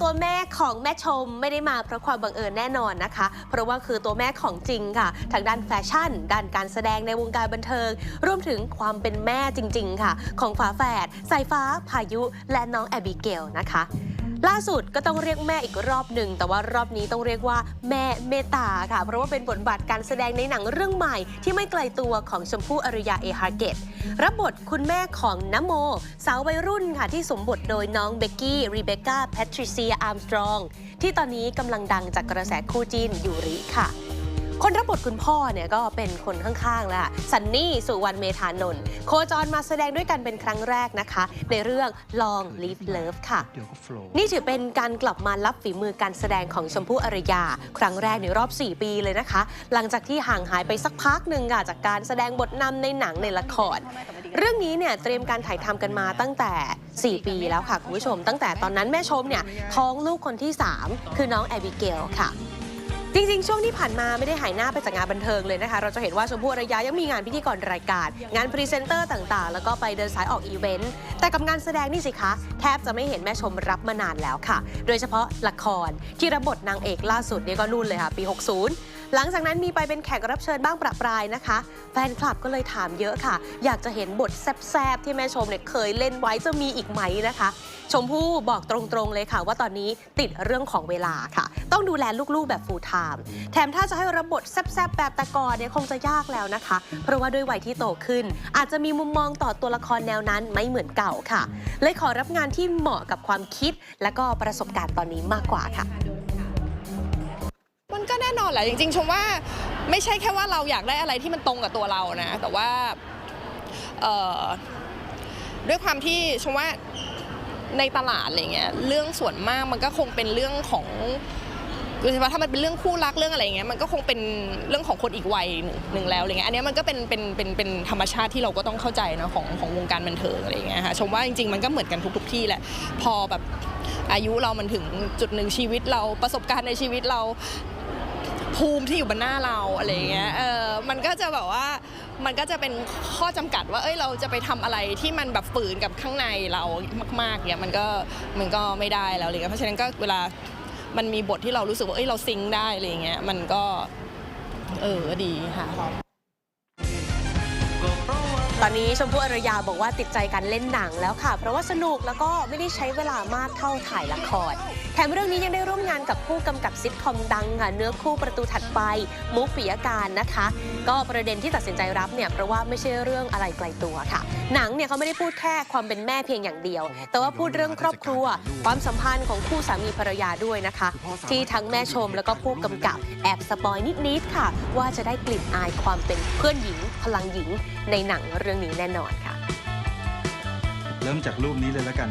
ตัวแม่ของแม่ชมไม่ได้มาเพราะความบังเอิญแน่นอนนะคะ เพราะว่าคือตัวแม่ของจริงค่ะ ทางด้านแฟชั่น ด้านการแสดงในวงการบันเทิง รวมถึงความเป็นแม่จริง ๆ ค่ะ ของฝาแฝดสายฟ้าพายุและน้องแอบิเกลนะคะ ล่าสุดก็ต้องเรียกแม่อีกรอบหนึ่ง แต่ว่ารอบนี้ต้องเรียกว่าแม่เมตตาค่ะ เพราะว่าเป็นบทบาทการแสดงในหนังเรื่องใหม่ ที่ไม่ไกลตัวของชมพู่อริยาเอฮาร์เกตรับบทคุณแม่ของนโม สาววัยรุ่นค่ะที่สมบทโดยน้องเบกกี้รีเบคก้าแพทริเซียอาร์มสตรองที่ตอนนี้กำลังดังจากกระแสคู่จิ้นยูริค่ะ คนรับบทคุณพ่อเนี่ยก็เป็นคนข้างๆแล้วค่ะซันนี่สุวรรณเมธานนท์โคจรมาแสดงด้วยกันเป็นครั้งแรกนะคะ ในเรื่อง Long Live Love ค่ะเดี๋ยวก็โฟล์นี่ถือเป็นการกลับมารับฝีมือการแสดงของชมพู่อารยา ครั้งแรกในรอบ 4 ปีเลยนะคะ หลังจากที่ห่างหายไปสักพักหนึ่งค่ะจากการแสดงบทนำในหนังในละคร เรื่องนี้เนี่ยเตรียมการถ่ายทำกันมาตั้งแต่ 4 ปีแล้วค่ะคุณผู้ชม ตั้งแต่ตอนนั้นแม่ชมเนี่ยท้องลูกคนที่ 3 คือน้องแอบิเกลค่ะ จริง ๆ ช่วงที่ผ่านมาไม่ได้หายหน้าไปจากงานบันเทิงเลยนะคะ เราจะเห็นว่าชมพู่อารยายังมีงานพิธีกรรายการ งานพรีเซนเตอร์ต่างๆ แล้วก็ไปเดินสายออกอีเวนต์ แต่กับงานแสดงนี่สิคะ แทบจะไม่เห็นแม่ชมรับมานานแล้วค่ะ โดยเฉพาะละครที่รับบทนางเอกล่าสุดนี่ก็นู่นเลยค่ะ ปี 60 หลังจากนั้นมีไปเป็นแขกรับเชิญบ้างประปรายนะคะ แฟนคลับก็เลยถามเยอะค่ะ อยากจะเห็นบทแซบๆที่แม่ชมเนี่ยเคยเล่นไว้จะมีอีกไหมนะคะ ชมพู่บอกตรงๆเลยค่ะ ว่าตอนนี้ติดเรื่องของเวลาค่ะ ต้องดูแลลูกๆแบบ full time แถมถ้าจะให้รับบทแซบๆแบบตะกอนเนี่ยคงจะยากแล้วนะคะ เพราะว่าด้วยวัยที่โตขึ้น อาจจะมีมุมมองต่อตัวละครแนวนั้นไม่เหมือนเก่าค่ะ เลยขอรับงานที่เหมาะกับความคิด และก็ประสบการณ์ตอนนี้มากกว่าค่ะ มันก็แน่นอนแหละจริงๆชมว่าไม่ใช่แค่ว่าเราอยากได้อะไรที่มันตรงกับตัวเรานะแต่ว่าด้วยความที่ชมว่าในตลาดอะไรเงี้ยเรื่องส่วนมากมันก็คงเป็นเรื่องของโดยเฉพาะถ้ามันเป็นเรื่องคู่รักเรื่องอะไรเงี้ยมันก็คงเป็นเรื่องของคนอีกวัยหนึ่งแล้วอะไรเงี้ยอันนี้มันก็เป็นเป็นเป็นเป็นธรรมชาติที่เราก็ต้องเข้าใจนะของของวงการบันเทิงอะไรเงี้ยค่ะชมว่าจริงๆมันก็เหมือนกันทุกๆที่แหละพอแบบอายุเรามันถึงจุดหนึ่งชีวิตเราประสบการณ์ในชีวิตเรา ภูมิที่อยู่บนหน้าเราอะไรอย่างเงี้ยเออมันก็จะแบบว่ามันก็จะเป็นข้อจำกัดว่าเอ้ยเราจะไปทำอะไรที่มันแบบฝืนกับข้างในเรามากๆเนี่ยมันก็มันก็ไม่ได้แล้วอะไรเงี้ยเพราะฉะนั้นก็เวลามันมีบทที่เรารู้สึกว่าเอ้ยเราซิงค์ได้อะไรอย่างเงี้ยมันก็เออดีค่ะต อนนี้ชมพู่อรยาบอกว่าติดใจการเล่นหนังแล้วค่ะ เพราะว่าสนุกแล้วก็ไม่ได้ใช้เวลามากเท่าถ่ายละคร แถมเรื่องนี้ยังได้ร่วมงานกับผู้กำกับซิทคอมดังค่ะ เนื้อคู่ประตูถัดไป มุกปิยการนะคะ ก็ประเด็นที่ตัดสินใจรับเนี่ยเพราะว่าไม่ใช่เรื่องอะไรไกลตัวค่ะ หนังเนี่ยเขาไม่ได้พูดแค่ความเป็นแม่เพียงอย่างเดียว แต่ว่าพูดเรื่องครอบครัว ความสัมพันธ์ของคู่สามีภรรยาด้วยนะคะ ที่ทั้งแม่ชมแล้วก็ผู้กำกับแอบสปอยนิดๆค่ะ ว่าจะได้กลิ่นอายความเป็นเพื่อนหญิง พลังหญิงในหนังเรื่องนี้แน่นอนค่ะ เริ่มจากรูปนี้เลยแล้วกัน